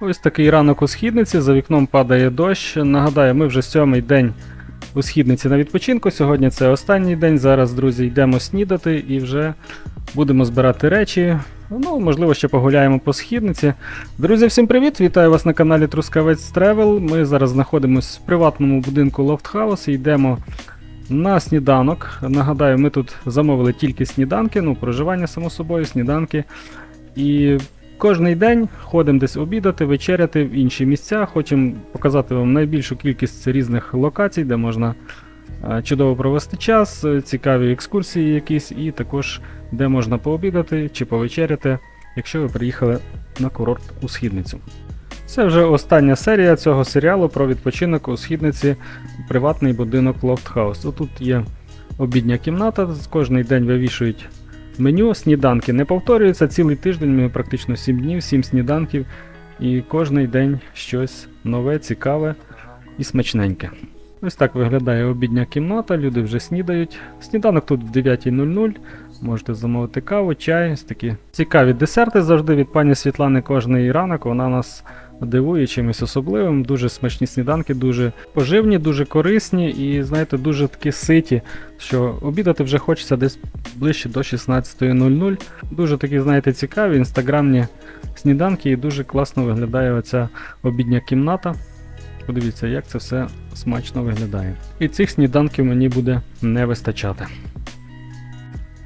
Ось такий ранок у східниці, за вікном падає дощ. Нагадаю, ми вже сьомий день у східниці на відпочинку. Сьогодні це останній день. Зараз, друзі, йдемо снідати і вже будемо збирати речі. Ну, можливо, ще погуляємо по східниці. Друзі, всім привіт! Вітаю вас на каналі Трускавець Тревел. Ми зараз знаходимося в приватному будинку Лофтхаус і йдемо на сніданок. Нагадаю, ми тут замовили тільки сніданки, ну, проживання, само собою, сніданки. І кожний день ходимо десь обідати, вечеряти в інші місця. Хочемо показати вам найбільшу кількість різних локацій, де можна е, чудово провести час, е, цікаві екскурсії якісь, і також де можна пообідати чи повечеряти, якщо ви приїхали на курорт у східницю. Це вже остання серія цього серіалу про відпочинок у східниці приватний будинок Лофтхаус. Отут є обідня кімната, кожний день вивішують меню, сніданки не повторюються. Цілий тиждень ми практично 7 днів, 7 сніданків, і кожний день щось нове, цікаве і смачненьке. Ось так виглядає обідня кімната, люди вже снідають. Сніданок тут в 9.00. Можете замовити каву, чай, ось такі цікаві десерти завжди від пані Світлани кожний ранок. Вона нас дивує чимось особливим. Дуже смачні сніданки, дуже поживні, дуже корисні і, знаєте, дуже такі ситі, що обідати вже хочеться десь ближче до 16.00. Дуже такі, знаєте, цікаві, інстаграмні сніданки, і дуже класно виглядає оця обідня кімната. Подивіться, як це все смачно виглядає. І цих сніданків мені буде не вистачати.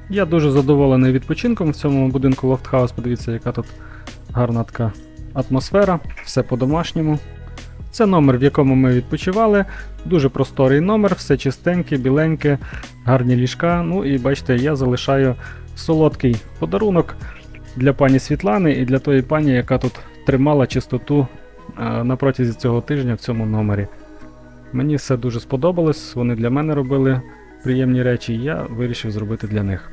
Я дуже задоволений відпочинком в цьому будинку Лофтхаус. Подивіться, яка тут гарна така атмосфера, все по-домашньому. Це номер, в якому ми відпочивали. Дуже просторий номер, все чистеньке, біленьке, гарні ліжка. Ну і бачите, я залишаю солодкий подарунок для пані Світлани і для тої пані, яка тут тримала чистоту е, на протязі цього тижня в цьому номері. Мені все дуже сподобалось, вони для мене робили приємні речі, і я вирішив зробити для них.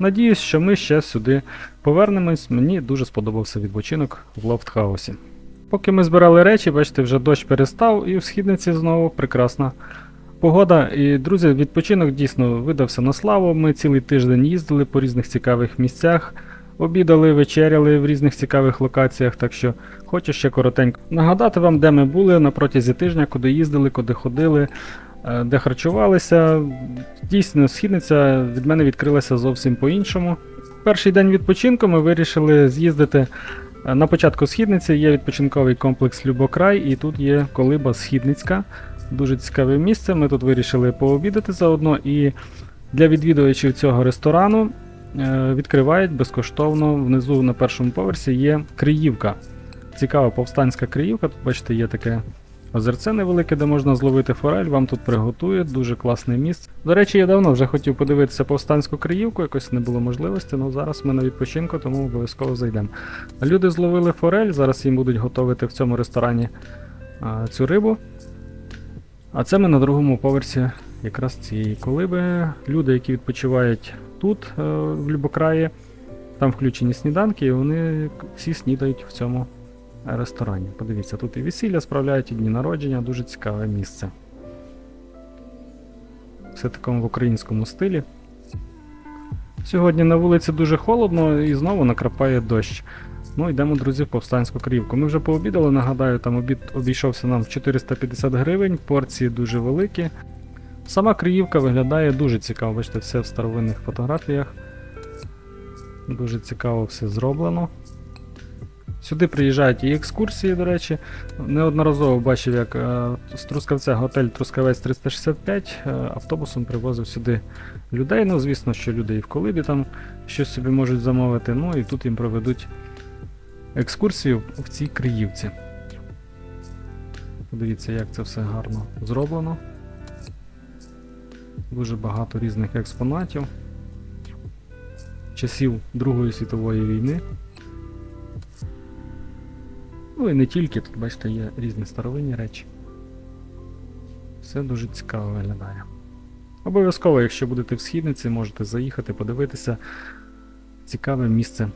Надіюсь, що ми ще сюди повернемось. Мені дуже сподобався відпочинок в Лофтхаусі. Поки ми збирали речі, бачите, вже дощ перестав, і в східниці знову прекрасна погода. І, друзі, відпочинок дійсно видався на славу. Ми цілий тиждень їздили по різних цікавих місцях, обідали, вечеряли в різних цікавих локаціях. Так що хочу ще коротенько нагадати вам, де ми були на протязі тижня, куди їздили, куди ходили. Е, Де харчувалися. Дійсно, східниця від мене відкрилася зовсім по-іншому. Перший день відпочинку ми вирішили з'їздити е, на початку східниці. Є відпочинковий комплекс Любокрай, і тут є колиба Східницька. Дуже цікаве місце. Ми тут вирішили пообідати заодно. І для відвідувачів цього ресторану е, відкривають безкоштовно внизу на першому поверсі є Криївка. Цікава повстанська Криївка. Тут, бачите, є таке озерце невелике, де можна зловити форель. Вам тут приготують, дуже класне місце. До речі, я давно вже хотів подивитися повстанську Криївку, якось не було можливості, але зараз ми на відпочинку, тому обов'язково зайдемо. Люди зловили форель, зараз їм будуть готувати в цьому ресторані а, цю рибу. А це ми на другому поверсі якраз цієї колиби. Люди, які відпочивають тут, е, в Любокраї, там включені сніданки, і вони всі снідають в цьому ресторані. Подивіться, тут і весілля справляють, і дні народження, дуже цікаве місце. Все в такому в українському стилі. Сьогодні на вулиці дуже холодно і знову накрапає дощ. Ну, йдемо, друзі, в повстанську крівку. Ми вже пообідали, нагадаю, там обід обійшовся нам в 450 гривень, порції дуже великі. Сама Криївка виглядає дуже цікаво, бачите, все в старовинних фотографіях. Дуже цікаво все зроблено. Сюди приїжджають і екскурсії, до речі. Неодноразово бачив, як е, з Трускавця готель Трускавець 365 е, автобусом привозив сюди людей. Ну, звісно, що люди і в колибі там щось собі можуть замовити. Ну і тут їм проведуть екскурсію в цій Криївці. Подивіться, як це все гарно зроблено. Дуже багато різних експонатів. Часів Другої світової війни. Ну і не тільки, тут, бачите, є різні старовинні речі. Все дуже цікаво виглядає. Обов'язково, якщо будете в східниці, можете заїхати, подивитися. Цікаве місце.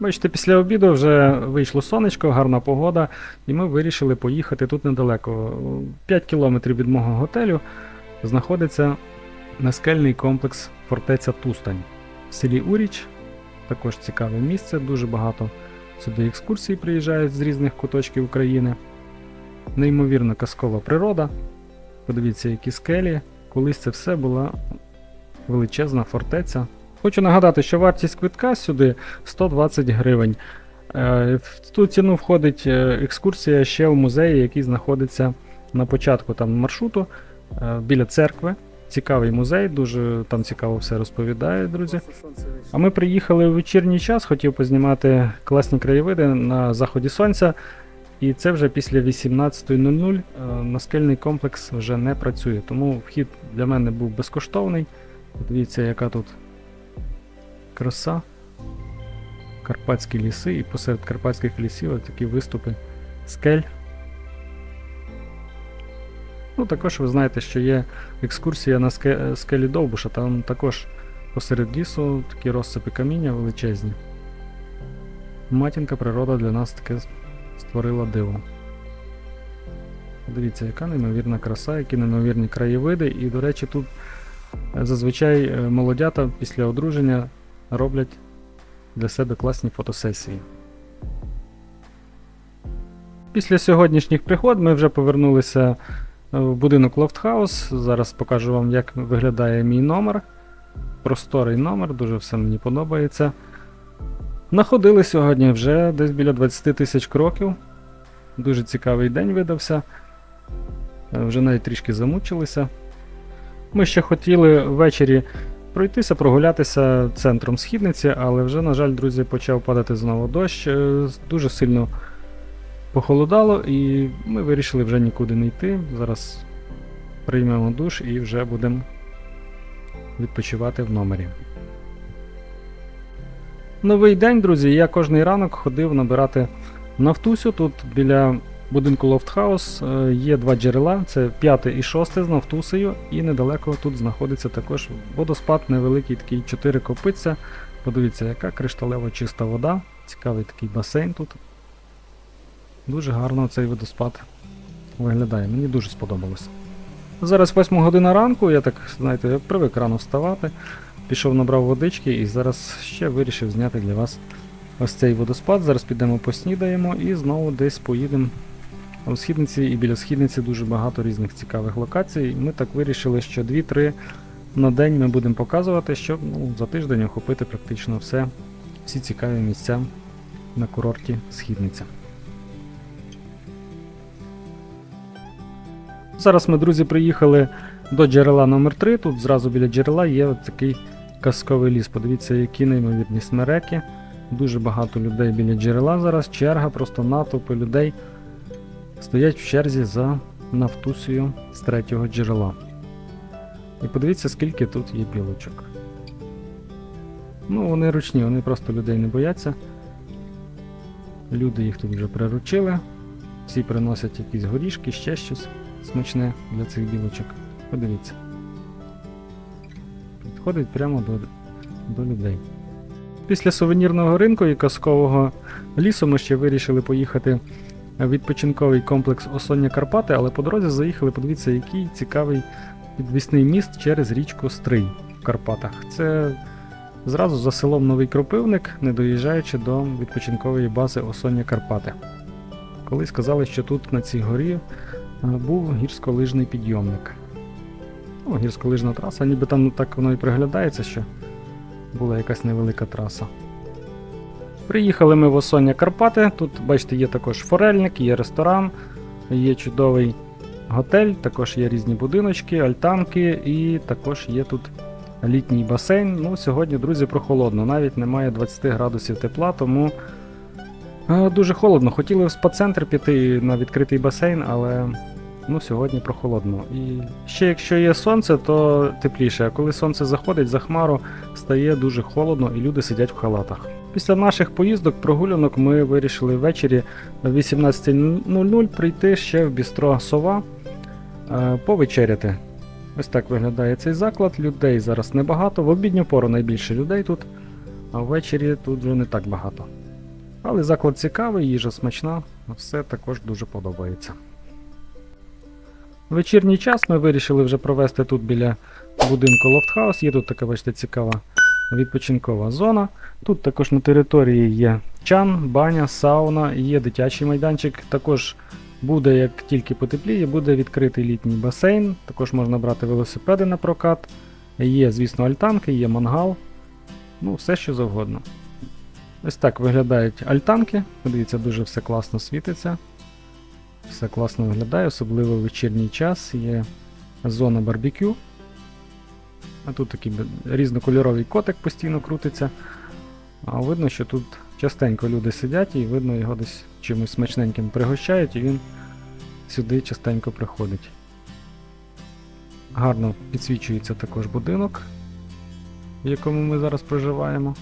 Бачите, після обіду вже вийшло сонечко, гарна погода, і ми вирішили поїхати тут недалеко. 5 кілометрів від мого готелю знаходиться наскельний комплекс фортеця Тустань в селі Уріч. Також цікаве місце, дуже багато Сюди екскурсії приїжджають з різних куточків України. Неймовірно казкова природа. Подивіться, які скелі. Колись це все була величезна фортеця. Хочу нагадати, що вартість квитка сюди 120 гривень. Е, В ту ціну входить е, екскурсія ще в музеї, який знаходиться на початку там маршруту е, біля церкви. Цікавий музей, дуже там цікаво все розповідає, друзі. А ми приїхали у вечірній час, хотів познімати класні краєвиди на заході сонця. І це вже після 18.00 е, наскельний комплекс вже не працює. Тому вхід для мене був безкоштовний. Дивіться, яка тут краса. Карпатські ліси, і посеред карпатських лісів такі виступи скель. Ну, також ви знаєте, що є екскурсія на скелі Довбуша, там також посеред лісу такі розсипи каміння величезні. Матінка природа для нас таке створила диво. Дивіться, яка неймовірна краса, які неймовірні краєвиди. І, до речі, тут е, зазвичай е, молодята після одруження роблять для себе класні фотосесії. Після сьогоднішніх пригод ми вже повернулися в будинок Лофтхаус. Зараз покажу вам, як виглядає мій номер. Просторий номер, дуже все мені подобається. Находили сьогодні вже десь біля 20 тисяч кроків. Дуже цікавий день видався. Е, Вже навіть трішки замучилися. Ми ще хотіли ввечері пройтися, прогулятися центром східниці, але вже, на жаль, друзі, почав падати знову дощ. Е, Дуже сильно похолодало, і ми вирішили вже нікуди не йти. Зараз приймемо душ і вже будемо відпочивати в номері. Новий день, друзі. Я кожний ранок ходив набирати нафтусю. Тут біля будинку Лофтхаус е, є два джерела: це п'яте і шосте з нафтусею, і недалеко тут знаходиться також водоспад невеликий, такий 4 копиця. Подивіться, яка кришталево чиста вода. Цікавий такий басейн тут. Дуже гарно цей водоспад виглядає. Мені дуже сподобалось. Зараз 8 година ранку, я так, знаєте, привик рано вставати. Пішов, набрав водички і зараз ще вирішив зняти для вас ось цей водоспад. Зараз підемо поснідаємо і знову десь поїдемо. У східниці і біля східниці дуже багато різних цікавих локацій. Ми так вирішили, що 2-3 на день ми будемо показувати, щоб ну, за тиждень охопити практично все, всі цікаві місця на курорті Східниця. Зараз ми, друзі, приїхали до джерела номер 3 Тут зразу біля джерела є от такий казковий ліс. Подивіться, які неймовірні смереки. Дуже багато людей біля джерела зараз. Черга, просто натовпи людей стоять в черзі за нафтусію з третього джерела. І подивіться, скільки тут є білочок. Ну, вони ручні, вони просто людей не бояться. Люди їх тут вже приручили. Всі приносять якісь горішки, ще щось смачне для цих білочок. Подивіться. Підходить прямо до, до людей. Після сувенірного ринку і казкового лісу ми ще вирішили поїхати в відпочинковий комплекс Осоння Карпати, але по дорозі заїхали, подивіться, який цікавий підвісний міст через річку Стрий в Карпатах. Це зразу за селом Новий Кропивник, не доїжджаючи до відпочинкової бази Осоння Карпати. Колись казали, що тут на цій горі був гірськолижний підйомник. Ну, гірськолижна траса, ніби там так воно і приглядається, що була якась невелика траса. Приїхали ми в Осоння Карпати. Тут, бачите, є також форельник, є ресторан, є чудовий готель, також є різні будиночки, альтанки і також є тут літній басейн. Ну, сьогодні, друзі, прохолодно. Навіть немає 20 градусів тепла, тому е, дуже холодно. Хотіли в спа-центр піти на відкритий басейн, але ну, сьогодні прохолодно. І ще якщо є сонце, то тепліше. А коли сонце заходить за хмару, стає дуже холодно і люди сидять в халатах. Після наших поїздок, прогулянок, ми вирішили ввечері о 18.00 прийти ще в бістро Сова е, повечеряти. Ось так виглядає цей заклад. Людей зараз небагато. В обідню пору найбільше людей тут, а ввечері тут вже не так багато. Але заклад цікавий, їжа смачна, все також дуже подобається. Вечірній час ми вирішили вже провести тут біля будинку Лофтхаус. Є тут така, бачите, цікава відпочинкова зона. Тут також на території є чан, баня, сауна, є дитячий майданчик. Також буде, як тільки потепліє, буде відкритий літній басейн. Також можна брати велосипеди на прокат. Є, звісно, альтанки, є мангал. Ну, все що завгодно. Ось так виглядають альтанки. Подивіться, дуже все класно світиться. Все класно виглядає, особливо в вечірній час. Є зона барбекю. А тут такий різнокольоровий котик постійно крутиться. А видно, що тут частенько люди сидять і видно його десь чимось смачненьким пригощають, і він сюди частенько приходить. Гарно підсвічується також будинок, в якому ми зараз проживаємо.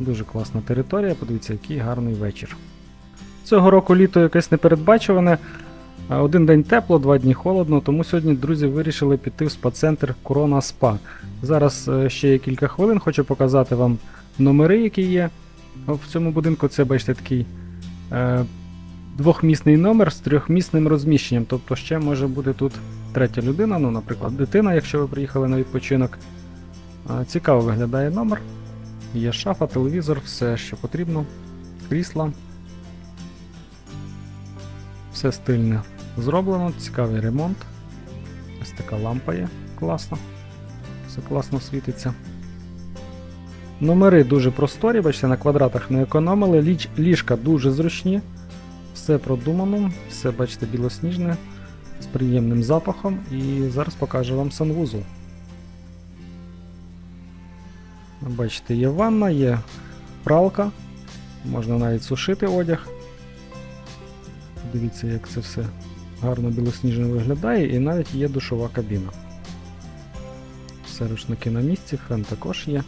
Дуже класна територія, подивіться, який гарний вечір. Цього року літо якесь непередбачуване. Один день тепло, два дні холодно, тому сьогодні друзі вирішили піти в спа-центр Корона Спа. Зараз е, ще є кілька хвилин, хочу показати вам номери, які є в цьому будинку. Це, бачите, такий е, двохмісний номер з трьохмісним розміщенням. Тобто ще може бути тут третя людина, ну, наприклад, дитина, якщо ви приїхали на відпочинок. Цікаво виглядає номер. Є шафа, телевізор, все, що потрібно, крісла. Все стильне зроблено, цікавий ремонт. Ось така лампа є, класно. Все класно світиться. Номери дуже просторі, бачите, на квадратах не економили. Ліч, ліжка дуже зручні. Все продумано, все, бачите, білосніжне, з приємним запахом. І зараз покажу вам санвузол. Бачите, є ванна, є пралка, можна навіть сушити одяг. Дивіться, як це все гарно білосніжно виглядає, і навіть є душова кабіна. Все рушники на місці, фен також є.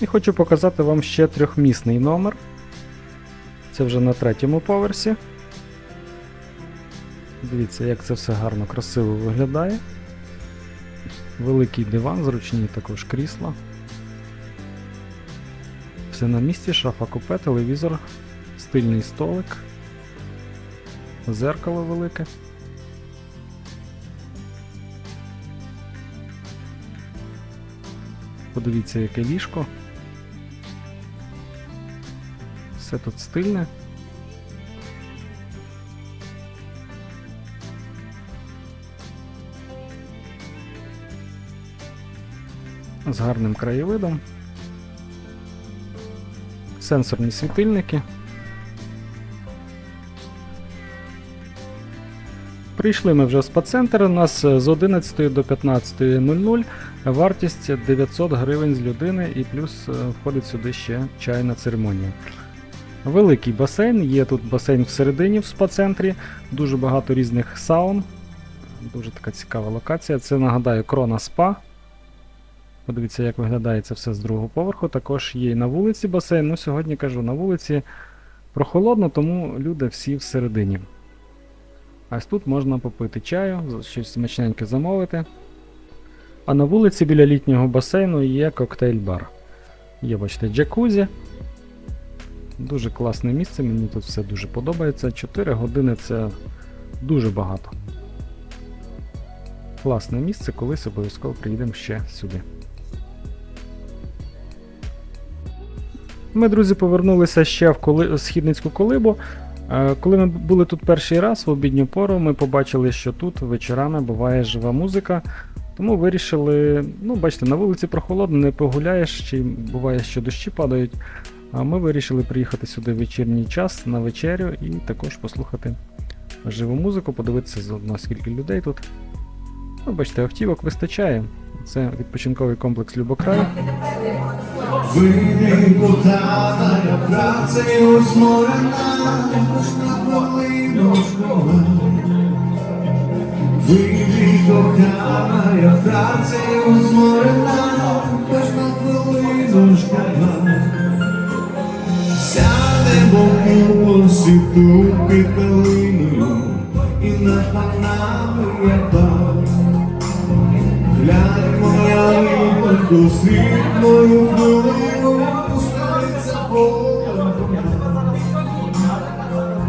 І хочу показати вам ще трьохмісний номер. Це вже на третьому поверсі. Дивіться, як це все гарно, красиво виглядає. Великий диван, зручні також крісла. Все на місці, шафа купе, телевізор, стильний столик, зеркало велике. Подивіться, яке ліжко. Все тут стильне. З гарним краєвидом. Сенсорні світильники. Прийшли ми вже в спа-центр. У нас е, з 11 до 15.00 вартість 900 гривень з людини і плюс е, входить сюди ще чайна церемонія. Великий басейн, є тут басейн всередині в спа-центрі, дуже багато різних саун. Дуже така цікава локація. Це нагадаю Крона Спа. Подивіться, як виглядає це все з другого поверху. Також є і на вулиці басейн. Ну, сьогодні кажу, на вулиці прохолодно, тому люди всі всередині. А ось тут можна попити чаю, щось смачненьке замовити. А на вулиці біля літнього басейну є коктейль-бар. Є, бачите, джакузі. Дуже класне місце, мені тут все дуже подобається. 4 години це дуже багато. Класне місце, колись обов'язково приїдемо ще сюди. Ми, друзі, повернулися ще в коли... східницьку колибу. Е, Коли ми були тут перший раз в обідню пору, ми побачили, що тут вечорами буває жива музика. Тому вирішили, ну, бачите, на вулиці прохолодно, не погуляєш, чи буває, що дощі падають. А ми вирішили приїхати сюди в вечірній час на вечерю і також послухати живу музику, подивитися заодно, скільки людей тут. Ну, бачите, автівок вистачає. Це відпочинковий комплекс Любокрай. Кохана, працею зморена, кожна кожна. Сядемо у посвіту під калиною, і над нами я бав. Глянь, моя рибонько, світ мою хвилину, пускається полем.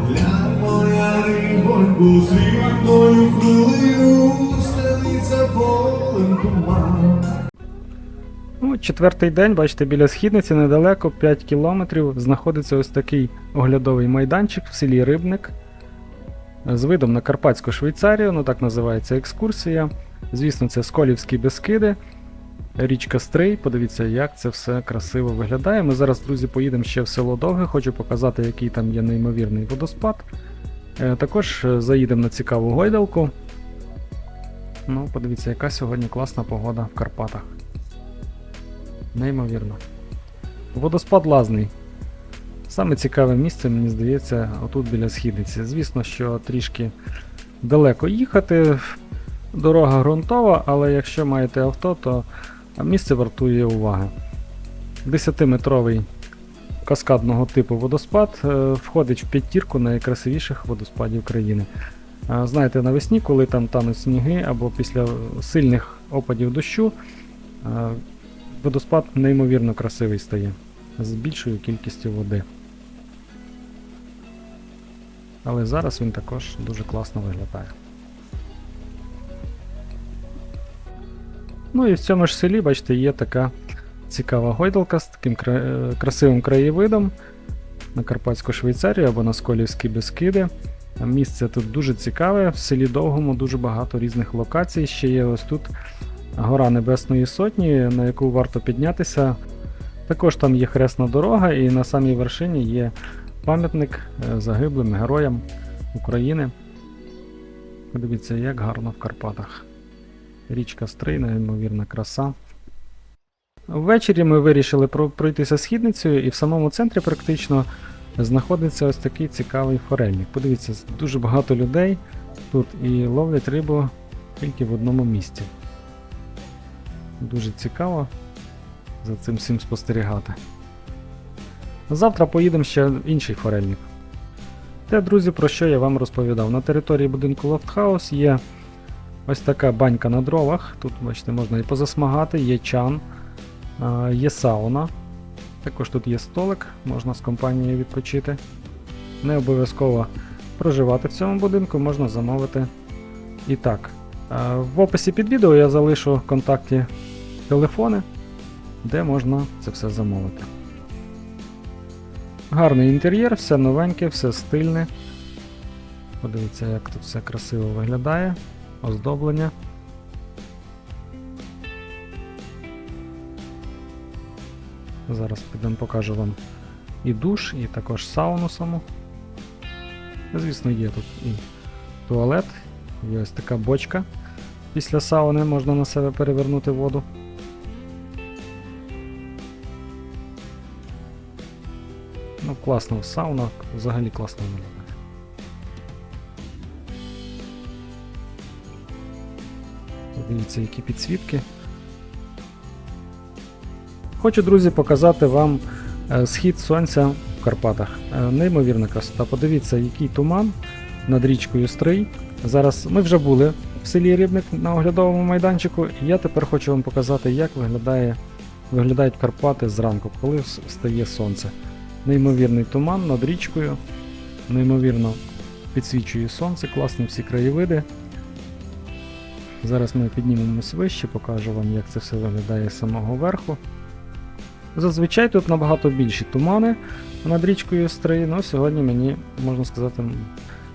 Глянь, моя рибонько, світлою хвилину стелиться полем туман. Ну, четвертий день, бачите, біля східниці недалеко, 5 кілометрів, знаходиться ось такий оглядовий майданчик в селі Рибник. З видом на Карпатську Швейцарію, ну так називається екскурсія. Звісно, це Сколівські Бескиди, річка Стрий. Подивіться, як це все красиво виглядає. Ми зараз, друзі, поїдемо ще в село Довге, хочу показати, який там є неймовірний водоспад. Е, Також е, заїдемо на цікаву гойдалку. Ну, подивіться, яка сьогодні класна погода в Карпатах. Неймовірно. Водоспад лазний. Саме цікаве місце, мені здається, отут біля східниці. Звісно, що трішки далеко їхати. Дорога ґрунтова, але якщо маєте авто, то місце вартує уваги. 10-метровий каскадного типу водоспад е, входить в п'ятірку найкрасивіших водоспадів країни. Знаєте, навесні, коли там тануть сніги або після сильних опадів дощу, е, водоспад неймовірно красивий стає з більшою кількістю води. Але зараз він також дуже класно виглядає. Ну і в цьому ж селі, бачите, є така цікава гойдалка з таким е, красивим краєвидом на Карпатську Швейцарію або на Сколівські Бескиди. Місце тут дуже цікаве, в селі Довгому дуже багато різних локацій. Ще є ось тут гора Небесної Сотні, на яку варто піднятися. Також там є хресна дорога, і на самій вершині є пам'ятник е, загиблим героям України. Подивіться, як гарно в Карпатах. Річка Стрий, неймовірна краса. Ввечері ми вирішили пройтися східницею, і в самому центрі практично знаходиться ось такий цікавий форельник. Подивіться, дуже багато людей тут і ловлять рибу тільки в одному місці. Дуже цікаво за цим всім спостерігати. Завтра поїдемо ще в інший форельник. Те, друзі, про що я вам розповідав. На території будинку Лофтхаус є ось така банька на дровах. Тут, бачите, можна і позасмагати, є чан, є сауна. Також тут є столик, можна з компанією відпочити. Не обов'язково проживати в цьому будинку, можна замовити і так. В описі під відео я залишу контакти телефони, де можна це все замовити. Гарний інтер'єр, все новеньке, все стильне. Подивіться, як тут все красиво виглядає. Оздоблення. Зараз підемо покажу вам і душ, і також сауну саму. Звісно, є тут і туалет, є ось така бочка. Після сауни можна на себе перевернути воду. Ну, класно, сауна взагалі класно виглядає. Дивіться, які підсвітки. Хочу, друзі, показати вам е, схід сонця в Карпатах. Е, Неймовірна красота. Подивіться, який туман над річкою Стрий. Зараз ми вже були в селі Рибник на оглядовому майданчику, і я тепер хочу вам показати, як виглядає, виглядають Карпати зранку, коли вс- встає сонце. Неймовірний туман над річкою, неймовірно підсвічує сонце, класні всі краєвиди. Зараз ми піднімемось вище, покажу вам, як це все виглядає з самого верху. Зазвичай тут набагато більші тумани над річкою Стрий, але сьогодні мені, можна сказати,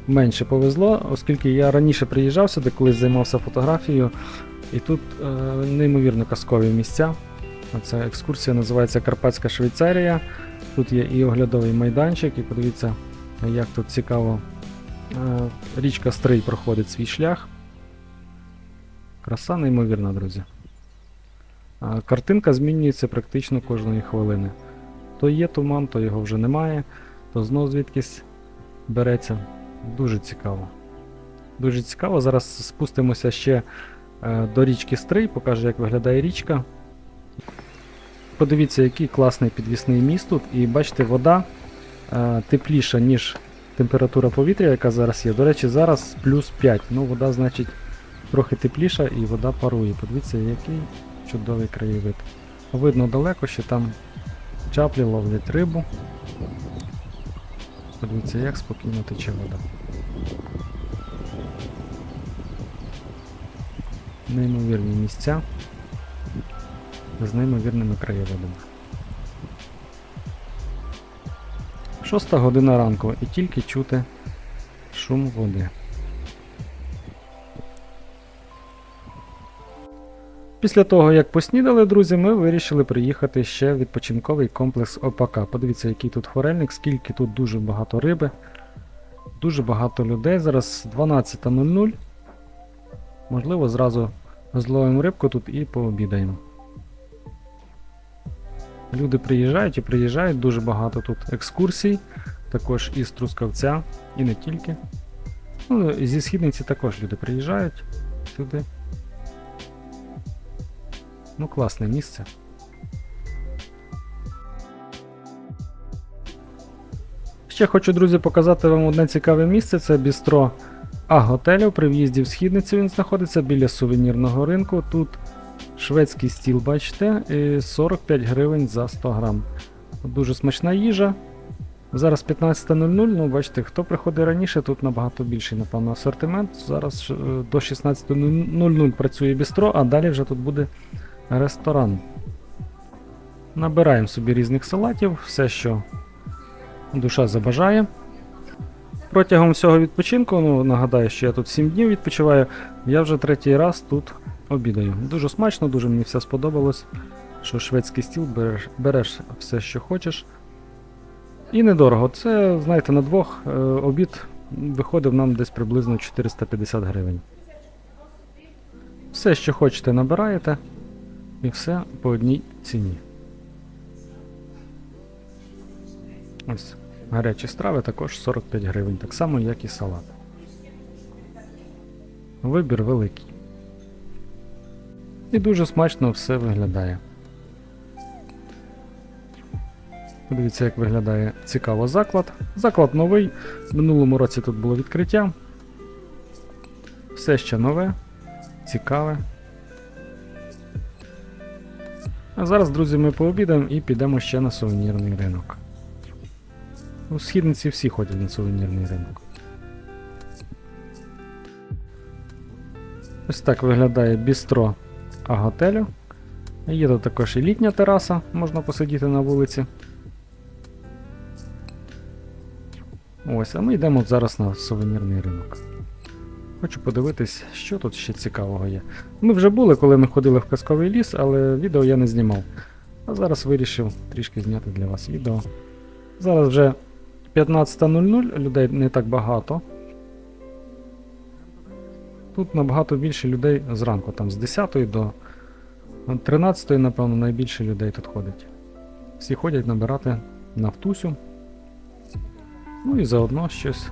менше повезло, оскільки я раніше приїжджав сюди, колись займався фотографією, і тут е, неймовірно казкові місця. Ця екскурсія називається Карпатська Швейцарія. Тут є і оглядовий майданчик, і подивіться, як тут цікаво е, річка Стрий проходить свій шлях. Краса неймовірна, друзі. Картинка змінюється практично кожної хвилини. То є туман, то його вже немає, то знов звідкись береться. Дуже цікаво. Дуже цікаво. Зараз спустимося ще е, до річки Стрий, покажу, як виглядає річка. Подивіться, який класний підвісний міст тут. І бачите, вода е, тепліша, ніж температура повітря, яка зараз є. До речі, зараз плюс 5. Ну, вода, значить, Трохи тепліша і вода парує. Подивіться, який чудовий краєвид. Видно далеко, що там чаплі ловлять рибу. Подивіться, як спокійно тече вода. Неймовірні місця з неймовірними краєвидами. Шоста година ранку і тільки чути шум води. Після того, як поснідали, друзі, ми вирішили приїхати ще в відпочинковий комплекс ОПК. Подивіться, який тут форельник, скільки тут дуже багато риби, дуже багато людей. Зараз 12.00. Можливо, зразу зловимо рибку тут і пообідаємо. Люди приїжджають і приїжджають, дуже багато тут екскурсій, також із Трускавця, і не тільки. Ну, зі східниці також люди приїжджають сюди. Ну, класне місце. Ще хочу, друзі, показати вам одне цікаве місце. Це бістро А-готелю. При в'їзді в східницю він знаходиться біля сувенірного ринку. Тут шведський стіл, бачите, 45 гривень за 100 грам. Дуже смачна їжа. Зараз 15.00, ну бачите, хто приходить раніше, тут набагато більший, напевно, асортимент. Зараз е, до 16.00 працює бістро, а далі вже тут буде ресторан. Набираємо собі різних салатів, все, що душа забажає. Протягом всього відпочинку, ну нагадаю, що я тут 7 днів відпочиваю, я вже третій раз тут обідаю. Дуже смачно, дуже мені все сподобалось. Що шведський стіл береш, береш все, що хочеш. І недорого. Це, знаєте, на двох е, обід виходив нам десь приблизно 450 гривень. Все, що хочете, набираєте. І все по одній ціні. Ось. Гарячі страви також 45 гривень, так само, як і салат. Вибір великий. І дуже смачно все виглядає. Подивіться, як виглядає цікаво заклад. Заклад новий. В минулому році тут було відкриття. Все ще нове, цікаве. А зараз, друзі, ми пообідаємо і підемо ще на сувенірний ринок. У східниці всі ходять на сувенірний ринок. Ось так виглядає бістро А-готелю. Є тут також і літня тераса, можна посидіти на вулиці. Ось, а ми йдемо зараз на сувенірний ринок. Хочу подивитись, що тут ще цікавого є. Ми вже були, коли ми ходили в казковий ліс, але відео я не знімав. А зараз вирішив трішки зняти для вас відео. Зараз вже 15.00, людей не так багато. Тут набагато більше людей зранку, там з 10 до 13, напевно, найбільше людей тут ходить. Всі ходять набирати нафтусю. Ну і заодно щось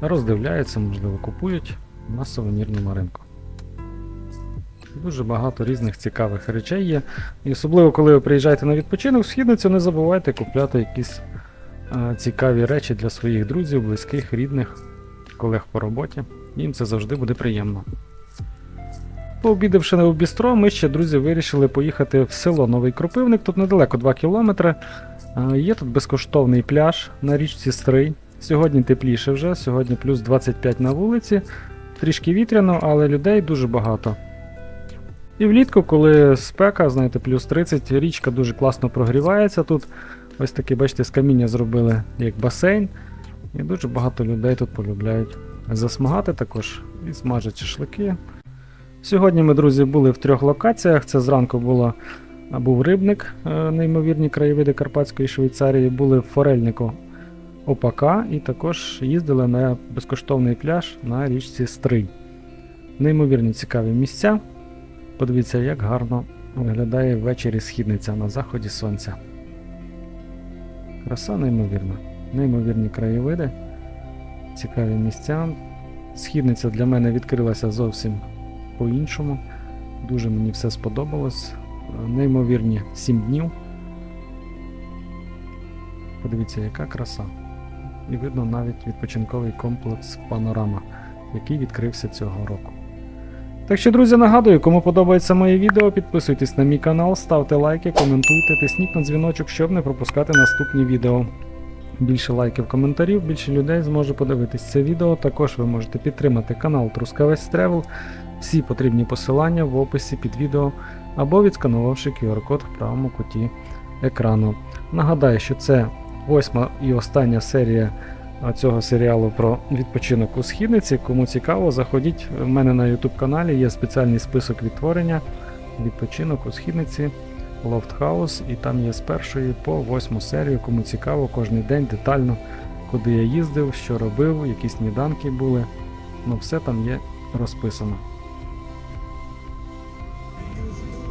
роздивляються, можливо, купують на сувенірному ринку. Дуже багато різних цікавих речей є. І особливо, коли ви приїжджаєте на відпочинок в східницю, не забувайте купляти якісь е, цікаві речі для своїх друзів, близьких, рідних, колег по роботі. Їм це завжди буде приємно. Пообідавши у бістро, ми ще, друзі, вирішили поїхати в село Новий Кропивник. Тут недалеко 2 кілометри. Е, Є тут безкоштовний пляж на річці Стрий. Сьогодні тепліше вже, сьогодні плюс 25 на вулиці. Трішки вітряно, але людей дуже багато. І влітку, коли спека, знаєте, плюс 30, річка дуже класно прогрівається тут. Ось таке, бачите, з каміння зробили як басейн. І дуже багато людей тут полюбляють засмагати також і смажать шашлики. Сьогодні ми, друзі, були в трьох локаціях. Це зранку було, був рибник, е, неймовірні краєвиди Карпатської Швейцарії, були в форельнику ОПК і також їздили на безкоштовний пляж на річці Стрий. Неймовірні цікаві місця. Подивіться, як гарно виглядає ввечері східниця на заході сонця. Краса неймовірна. Неймовірні краєвиди, цікаві місця. Східниця для мене відкрилася зовсім по-іншому. Дуже мені все сподобалось. Неймовірні 7 днів. Подивіться, яка краса. І видно навіть відпочинковий комплекс Панорама, який відкрився цього року. Так що, друзі, нагадую, кому подобається моє відео, підписуйтесь на мій канал, ставте лайки, коментуйте, тисніть на дзвіночок, щоб не пропускати наступні відео. більше лайків, коментарів, більше людей зможе подивитись це відео. Також ви можете підтримати канал Трускавець Travel. Всі потрібні посилання в описі під відео або відсканувавши QR-код в правому куті екрану. Нагадаю, що це восьма і остання серія цього серіалу про відпочинок у східниці. Кому цікаво, заходіть. У мене на YouTube каналі є спеціальний список відтворення відпочинок у східниці House, і там є з першої по восьму серію. Кому цікаво, кожен день детально, куди я їздив, що робив, які сніданки були. Ну, все там є розписано.